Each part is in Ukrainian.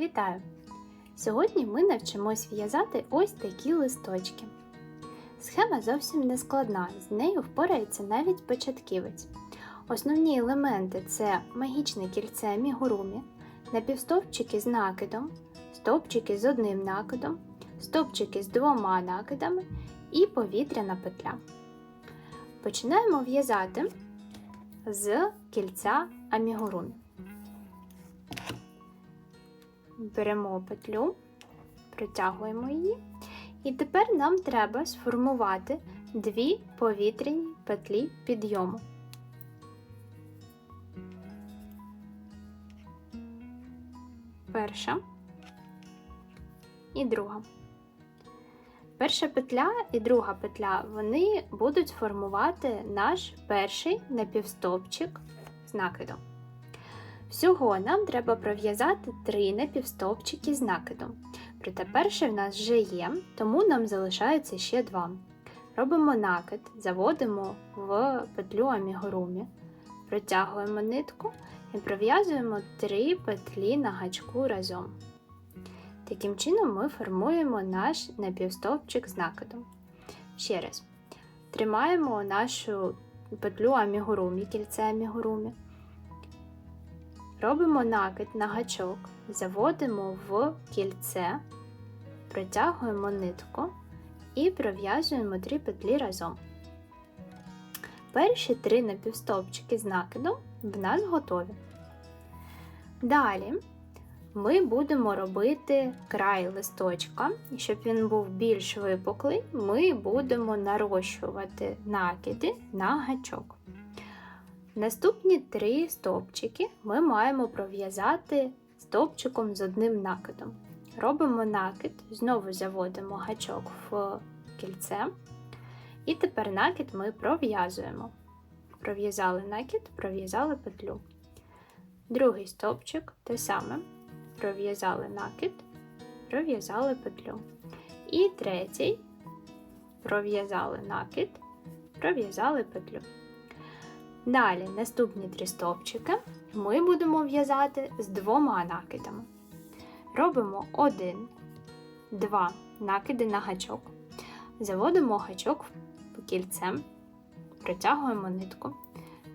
Вітаю! Сьогодні ми навчимось в'язати ось такі листочки. Схема зовсім не складна, з нею впорається навіть початківець. Основні елементи це магічне кільце мігурумі, напівстовпчики з накидом, стовпчики з одним накидом, стовпчики з двома накидами і повітряна петля. Починаємо в'язати з кільця амігурумі. Беремо петлю, протягуємо її. І тепер нам треба сформувати дві повітряні петлі підйому. Перша і друга. Перша петля і друга петля вони будуть формувати наш перший напівстовпчик з накидом. Всього нам треба пров'язати три напівстовпчики з накидом. Проте перший в нас вже є, тому нам залишається ще два. Робимо накид, заводимо в петлю амігурумі, протягуємо нитку і пров'язуємо три петлі на гачку разом. Таким чином ми формуємо наш напівстовпчик з накидом. Ще раз, тримаємо нашу петлю амігурумі, кільце амігурумі. Робимо накид на гачок, заводимо в кільце, протягуємо нитку і пров'язуємо три петлі разом. Перші три напівстовпчики з накидом в нас готові. Далі ми будемо робити край листочка, щоб він був більш випуклий, ми будемо нарощувати накиди на гачок. Наступні три стовпчики ми маємо пров'язати стовпчиком з одним накидом. Робимо накид, знову заводимо гачок в кільце, і тепер накид ми пров'язуємо. Пров'язали накид, пров'язали петлю. Другий стовпчик те саме. Пров'язали накид, пров'язали петлю. І третій пров'язали накид, пров'язали петлю. Далі наступні три стовпчики ми будемо в'язати з двома накидами. Робимо один, два накиди на гачок. Заводимо гачок в кільце, протягуємо нитку,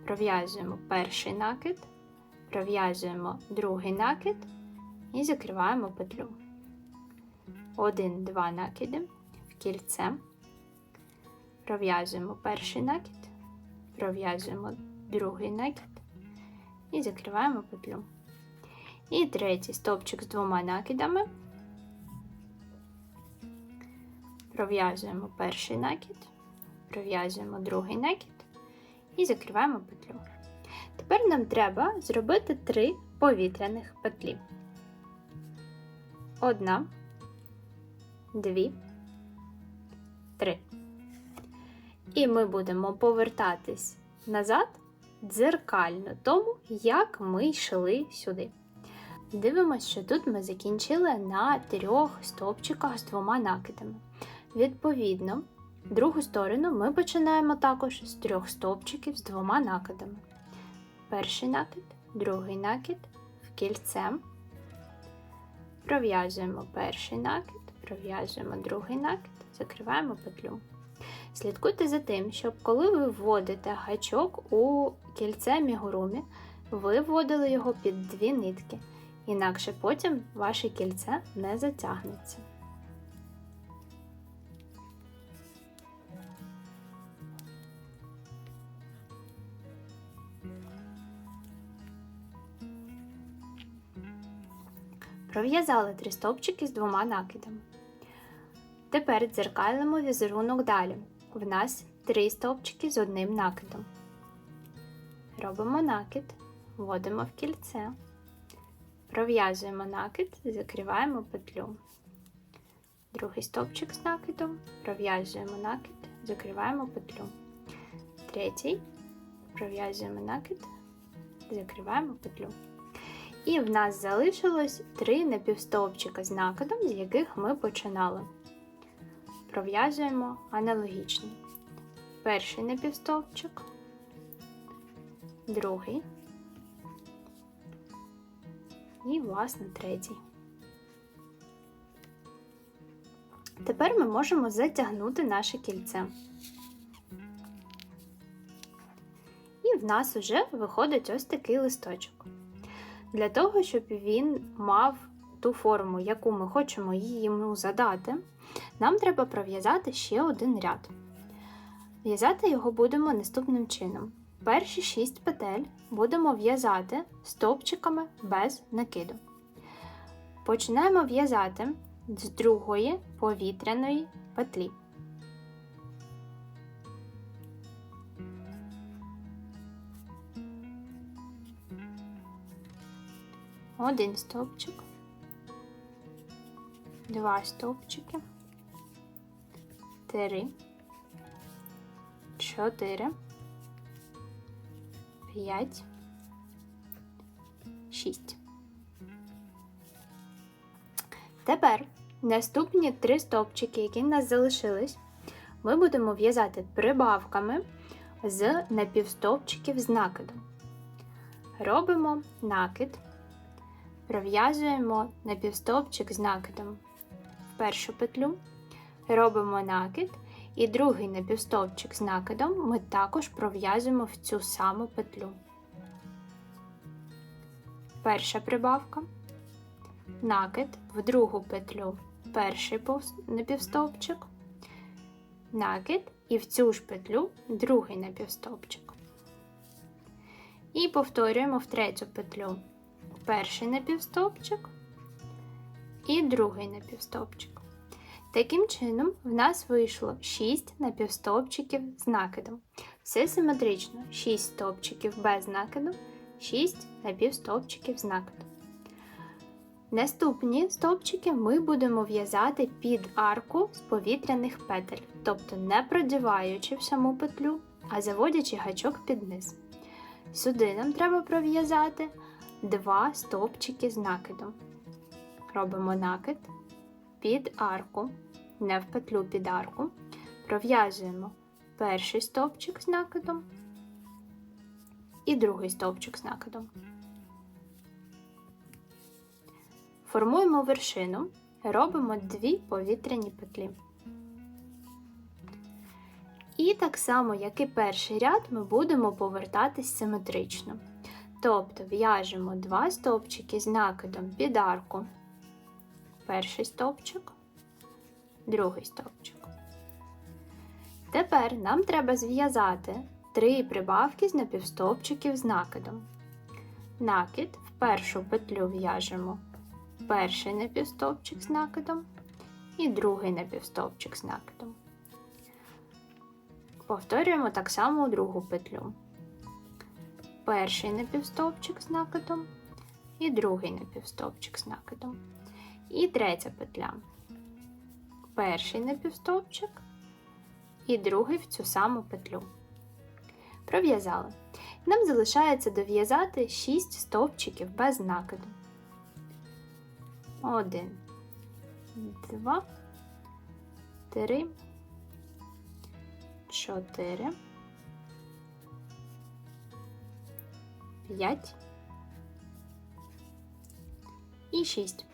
пров'язуємо перший накид, пров'язуємо другий накид і закриваємо петлю. Один-два накиди в кільце, пров'язуємо перший накид пров'язуємо другий накид і закриваємо петлю. І третій стовпчик з двома накидами. Пров'язуємо перший накид, пров'язуємо другий накид і закриваємо петлю. Тепер нам треба зробити три повітряних петлі. Одна, дві, три. І ми будемо повертатись назад дзеркально тому, як ми йшли сюди. Дивимося, що тут ми закінчили на трьох стовпчиках з двома накидами. Відповідно, другу сторону ми починаємо також з трьох стовпчиків з двома накидами. Перший накид, другий накид в кільце. Пров'язуємо перший накид, пров'язуємо другий накид, закриваємо петлю. Слідкуйте за тим, щоб коли ви вводите гачок у кільце мігурумі, ви вводили його під дві нитки, інакше потім ваше кільце не затягнеться. Пров'язали три стовпчики з двома накидами. Тепер дзеркалимо візерунок далі. В нас три стовпчики з одним накидом. Робимо накид, вводимо в кільце, пров'язуємо накид, закриваємо петлю. Другий стовпчик з накидом, пров'язуємо накид, закриваємо петлю. Третій, пров'язуємо накид, закриваємо петлю. І в нас залишилось три напівстовпчика з накидом, з яких ми починали пров'язуємо аналогічно. Перший напівстовпчик, другий і, власне, третій. Тепер ми можемо затягнути наше кільце. І в нас вже виходить ось такий листочок. Для того, щоб він мав ту форму, яку ми хочемо йому задати, нам треба пров'язати ще один ряд. В'язати його будемо наступним чином. Перші 6 петель будемо в'язати стовпчиками без накиду. Починаємо в'язати з другої повітряної петлі. Один стовпчик, два стовпчики, три, чотири, п'ять, шість. Тепер наступні три стовпчики, які в нас залишились, ми будемо в'язати прибавками з напівстовпчиків з накидом. Робимо накид, пров'язуємо напівстовпчик з накидом в першу петлю, робимо накид, і другий напівстовпчик з накидом ми також пров'язуємо в цю саму петлю. Перша прибавка накид в другу петлю перший напівстовпчик, накид і в цю ж петлю другий напівстовпчик. І повторюємо в третю петлю перший напівстовпчик і другий напівстовпчик. Таким чином, в нас вийшло 6 напівстовпчиків з накидом. Все симетрично: 6 стовпчиків без накиду, 6 напівстовпчиків з накидом. Наступні стовпчики ми будемо в'язати під арку з повітряних петель, тобто не продіваючи в саму петлю, а заводячи гачок під низ. Сюди нам треба пров'язати два стовпчики з накидом. Робимо накид під арку, не в петлю під арку. Пров'язуємо перший стовпчик з накидом і другий стовпчик з накидом. Формуємо вершину, робимо дві повітряні петлі. І так само, як і перший ряд, ми будемо повертатись симетрично. Тобто в'яжемо два стовпчики з накидом під арку. Перший стовпчик, другий стовпчик. Тепер нам треба зв'язати три прибавки з напівстовпчиків з накидом. Накид в першу петлю в'яжемо перший напівстовпчик з накидом і другий напівстовпчик з накидом. Повторюємо так само у другу петлю. Перший напівстовпчик з накидом і другий напівстовпчик з накидом. І третя петля. Перший напівстовпчик і другий в цю саму петлю. Пров'язали. Нам залишається дов'язати 6 стовпчиків без накиду. Один, два, три, чотири, п'ять і шість.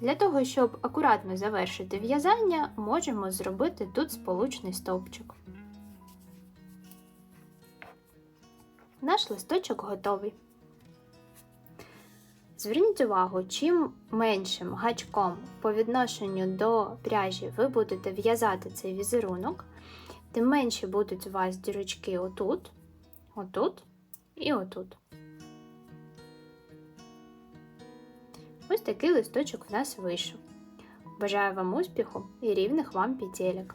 Для того, щоб акуратно завершити в'язання, можемо зробити тут сполучний стовпчик. Наш листочок готовий. Зверніть увагу, чим меншим гачком по відношенню до пряжі ви будете в'язати цей візерунок, тим менші будуть у вас дірочки отут, отут і отут. Ось такий листочок в нас вийшов. Бажаю вам успіху і рівних вам петелек!